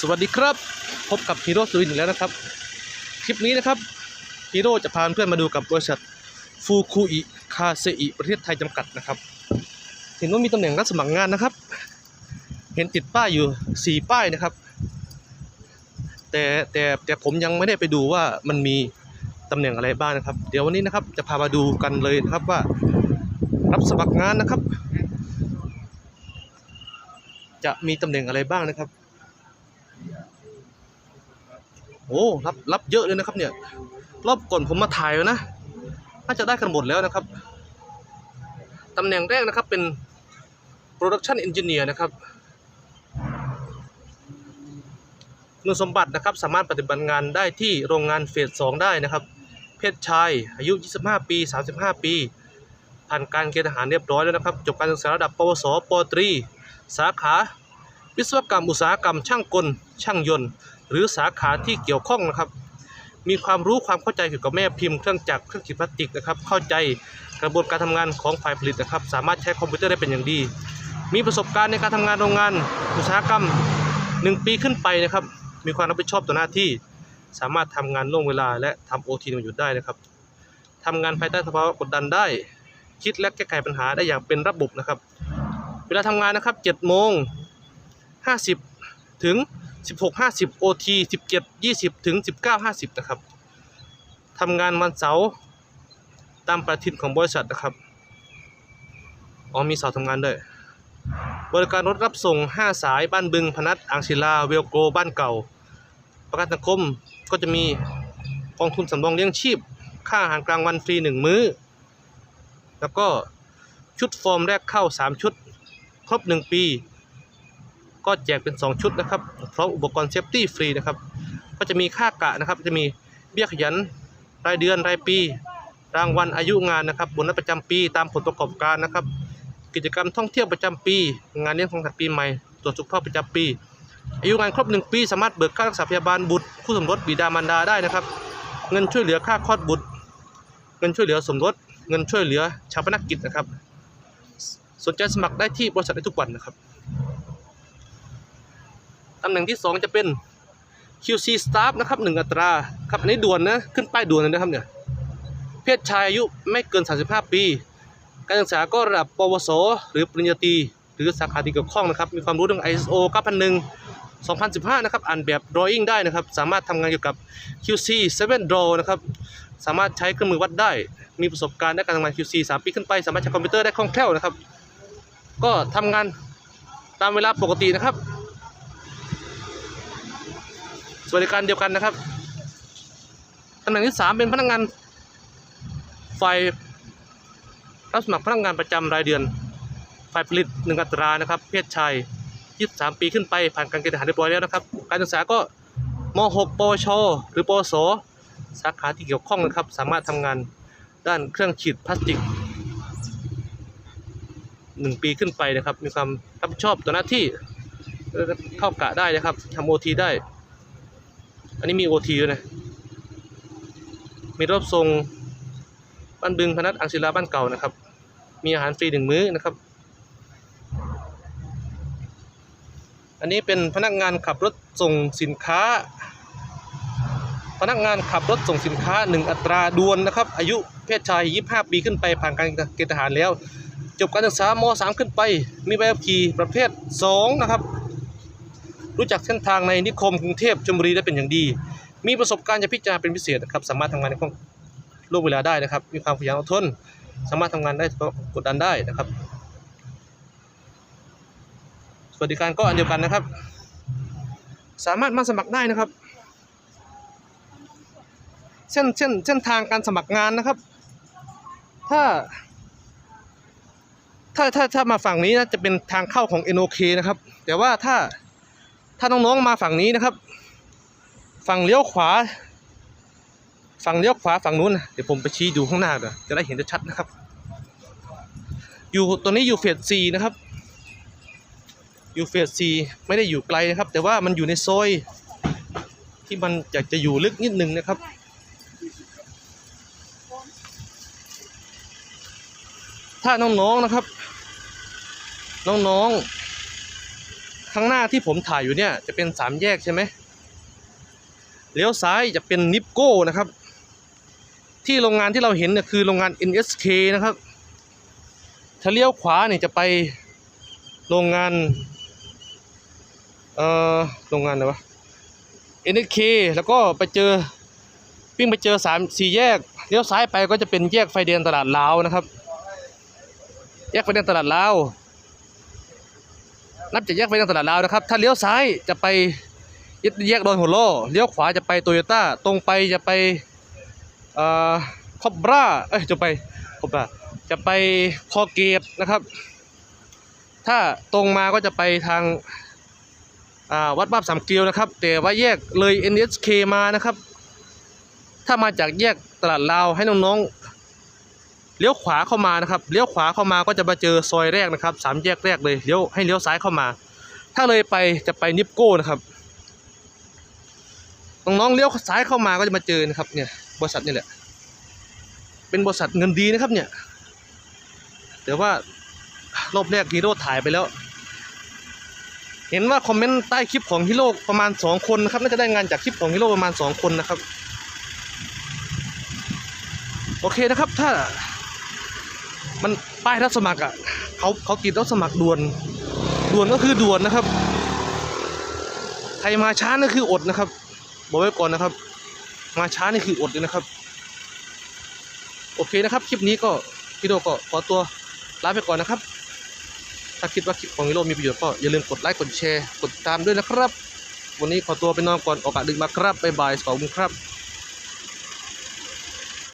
สวัสดีครับ พบกับฮีโร่สุรินทร์อีกแล้วนะครับ คลิปนี้นะครับฮีโร่จะพาเพื่อนมาดูกับบริษัทฟูคุอิคาเซอิประเทศไทยจำกัดนะครับ เห็นว่ามีตำแหน่งรับสมัครงานนะครับ เห็นติดป้ายอยู่ 4 ป้ายนะครับ แต่แต่แต่ผมยังไม่ได้ไปดูว่ามันมีตำแหน่งอะไรบ้างนะครับ เดี๋ยววันนี้นะครับจะพามาดูกันเลยนะครับว่ารับสมัครงานนะครับ จะมีตำแหน่งอะไรบ้างนะครับ โอ้รับรับเยอะเลยนะครับ เนี่ยรอบก่อนผมมาถ่ายแล้วนะน่าจะได้กันหมดแล้วนะครับตำแหน่งแรกนะครับเป็น Production Engineer นะครับคุณสมบัตินะครับสามารถปฏิบัติงานได้ที่โรงงานเฟส2ได้นะครับ เพศชายอายุ 25 ปี 35 ปี ผ่านการเกณฑ์ทหารเรียบร้อยแล้วนะครับ จบการศึกษาระดับ ปวสปตรี สาขา วิศวกรรมอุตสาหกรรมช่างกล ช่างยนต์ หรือสาขาที่เกี่ยวข้องนะครับ มีความรู้ความเข้าใจเกี่ยวกับแม่พิมพ์เครื่องจักรเครื่องขีดพลาสติกนะครับ เข้าใจกระบวนการทำงานของฝ่ายผลิตนะครับ สามารถใช้คอมพิวเตอร์ได้เป็นอย่างดี มีประสบการณ์ในการทำงานโรงงานอุตสาหกรรม 1 ปีขึ้นไปนะครับ มีความรับผิดชอบต่อหน้าที่ สามารถทำงานล่วงเวลาและทำโอทีในหยุดได้นะครับทำงานภายใต้สภาวะกดดันได้ คิดและแก้ไขปัญหาได้อย่างเป็นระบบนะครับ เวลาทำงานนะครับ7โมง50ถึง 16.50 OT 17 20 ถึง 19.50 นะครับทำงานวันเสาร์ตามประทินของบริษัทนะครับ อ๋อมีเสาร์ทำงานด้วย บริการรถรับส่ง 5 สายบ้านบึง พนัสอ่างศิลา เวลโก บ้านเก่า ประกันสังคมก็จะมีกองทุนสำรองเลี้ยงชีพ ค่าอาหารกลางวันฟรี 1 มื้อ แล้วก็ชุดฟอร์มแรกเข้า 3 ชุด ครบ 1 ปี ก็แจกเป็น 2 ชุดนะครับพร้อมอุปกรณ์เซฟตี้ฟรีนะครับก็จะมีค่ากะนะครับจะมีเบี้ยขยันรายเดือนรายปี รางวัลอายุงานนะครับโบนัสประจำปีตามผลประกอบการนะครับ กิจกรรมท่องเที่ยวประจำปี งานเลี้ยงของสัตว์ปีใหม่ตรวจสุขภาพประจำปี อายุงานครบ 1 ปี สามารถเบิกค่ารักษาพยาบาลบุตรคู่สมรสบิดามารดาได้นะครับ เงินช่วยเหลือค่าคลอดบุตร เงินช่วยเหลือสมรสเงินช่วยเหลือชาปนกิจนะครับ สนใจสมัครได้ที่บริษัทได้ทุกวันนะครับ ตำแหน่งที่ 2 จะเป็น QC Staff นะครับ1อัตราครับอันนี้ด่วนนะขึ้นป้ายด่วนเลยนะครับเนี่ยเพศชายอายุไม่เกิน 35 ปี การศึกษาก็ระดับปวส หรือปริญญาตรีหรือสาขาที่เกี่ยวข้องนะครับ มีความรู้เรื่อง ISO 9001 2015 นะครับ อ่านแบบ drawing ได้นะครับ สามารถทำงานเกี่ยวกับ QC 7 Draw นะครับ สามารถใช้เครื่องมือวัดได้ มีประสบการณ์ในการทำงาน QC 3 ปีขึ้นไป สามารถใช้คอมพิวเตอร์ได้คล่องแคล่วนะครับ ก็ทำงานตามเวลาปกตินะครับ สวัสดิการเดียวกันนะครับตำแหน่งที่3เป็นพนักงานฝ่ายรับสมัครพนักงานประจำรายเดือน ฝ่ายผลิตหนึ่งอัตรานะครับ เพศชาย 23 ปีขึ้นไปผ่านการเกณฑ์ทหารเรียบร้อยแล้วนะครับ การศึกษาก็ม .6 ปวช หรือปวส สาขาที่เกี่ยวข้องนะครับ สามารถทำงานด้านเครื่องฉีดพลาสติก 1 ปีขึ้นไปนะครับ มีความรับผิดชอบต่อหน้าที่เข้ากะได้นะครับทำโอทีได้ อันนี้มีโอทีด้วยนะ มีรถส่งบ้านบึงพนัสอังศิลาบ้านเก่านะครับ มีอาหารฟรีหนึ่งมื้อนะครับ อันนี้เป็นพนักงานขับรถส่งสินค้า พนักงานขับรถส่งสินค้า1อัตราด่วนนะครับ อายุเพศชาย 25 ปีขึ้นไปผ่านการเกณฑ์ทหารแล้ว จบการศึกษาม 3 ขึ้นไป มีใบขับขี่ประเภท 2 นะครับ รู้จักเส้นทางในนิคมกรุงเทพชลบุรีได้เป็นอย่างดี มีประสบการณ์จะพิจารณาเป็นพิเศษนะครับสามารถทำงานในห้องล่วงเวลาได้นะครับ มีความขยันอดทน สามารถทำงานได้กดดันได้นะครับสวัสดิการก็อันเดียวกันนะครับ สามารถมาสมัครได้นะครับเส้นเส้นเส้นทางการสมัครงานนะครับ ถ้าถ้าถ้าถ้ามาฝั่งนี้นะจะเป็นทางเข้าของ NOK นะครับ แต่ว่าถ้า ถ้าน้องๆมาฝั่งนี้นะครับ ฝั่งเลี้ยวขวา ฝั่งเลี้ยวขวาฝั่งนู้นนะเดี๋ยวผมไปชี้ดูข้างหน้าเดี๋ยวจะได้เห็นชัดนะครับ อยู่ตัวนี้อยู่เฟสซีนะครับ อยู่เฟสซีไม่ได้อยู่ไกลนะครับ แต่ว่ามันอยู่ในซอยที่มันอยากจะอยู่ลึกนิดนึงนะครับถ้าน้องๆนะครับ น้องๆ ข้างหน้าที่ผมถ่ายอยู่เนี่ยจะเป็นสามแยกใช่ไหมเลี้ยวซ้ายจะเป็นนิปโก้นะครับ ที่โรงงานที่เราเห็นเนี่ยคือโรงงาน NSK นะครับ ถ้าเลี้ยวขวาเนี่ยจะไปโรงงาน เอ่อ โรงงานอะไรวะ NSK แล้วก็ไปเจอวิ่งไปเจอสามสี่แยก เลี้ยวซ้ายไปก็จะเป็นแยกไฟแดงตลาดลาวนะครับ แยกไฟแดงตลาดลาว นับจากแยกไฟแดงตลาดลาวนะครับ ถ้าเลี้ยวซ้ายจะไปแยกดอนหัวล่อเลี้ยวขวาจะไปโตโยต้า ตรงไปจะไปเอ่อคอบราเอ้ยจะไปคอบราจะไปคอเกตนะครับ ถ้าตรงมาก็จะไปทางาวัดบ้าบสามเกลียวนะครับ แต่ว่าแยกเลย NSK มานะครับ ถ้ามาจากแยกตลาดลาวให้น้องๆ เลี้ยวขวาเข้ามานะครับเลี้ยวขวาเข้ามาก็จะมาเจอซอยแรกนะครับสามแยกแรกเลยเลี้ยวให้เลี้ยวซ้ายเข้ามา ถ้าเลยไปจะไปนิปโก้นะครับน้องๆเลี้ยวซ้ายเข้ามาก็จะมาเจอนะครับเนี่ยบริษัทนี่แหละเป็นบริษัทเงินดีนะครับเนี่ยแต่ว่ารอบแรกฮีโร่ถ่ายไปแล้ว เห็นว่าคอมเมนต์ใต้คลิปของฮีโร่ประมาณสองคนนะครับน่าจะได้งานจากคลิปของฮีโร่ประมาณสองคนนะครับ โอเคนะครับถ้า มันป้ายรับสมัครอะเขาเขาติดรับสมัครด่วนด่วนก็คือด่วนนะครับ ใครมาช้านี่คืออดนะครับ บอกไว้ก่อนนะครับ มาช้านี่คืออดเลยนะครับ โอเคนะครับ คลิปนี้ก็พี่โดก็ขอตัวลาไปก่อนนะครับ ถ้าคิดว่าคลิปของฮีโร่มีประโยชน์ก็อย่าลืมกดไลค์กดแชร์กดติดตามด้วยนะครับ วันนี้ขอตัวไปนอนก่อนโอกาสดึกมาครับบ๊ายบายขอบคุณครับ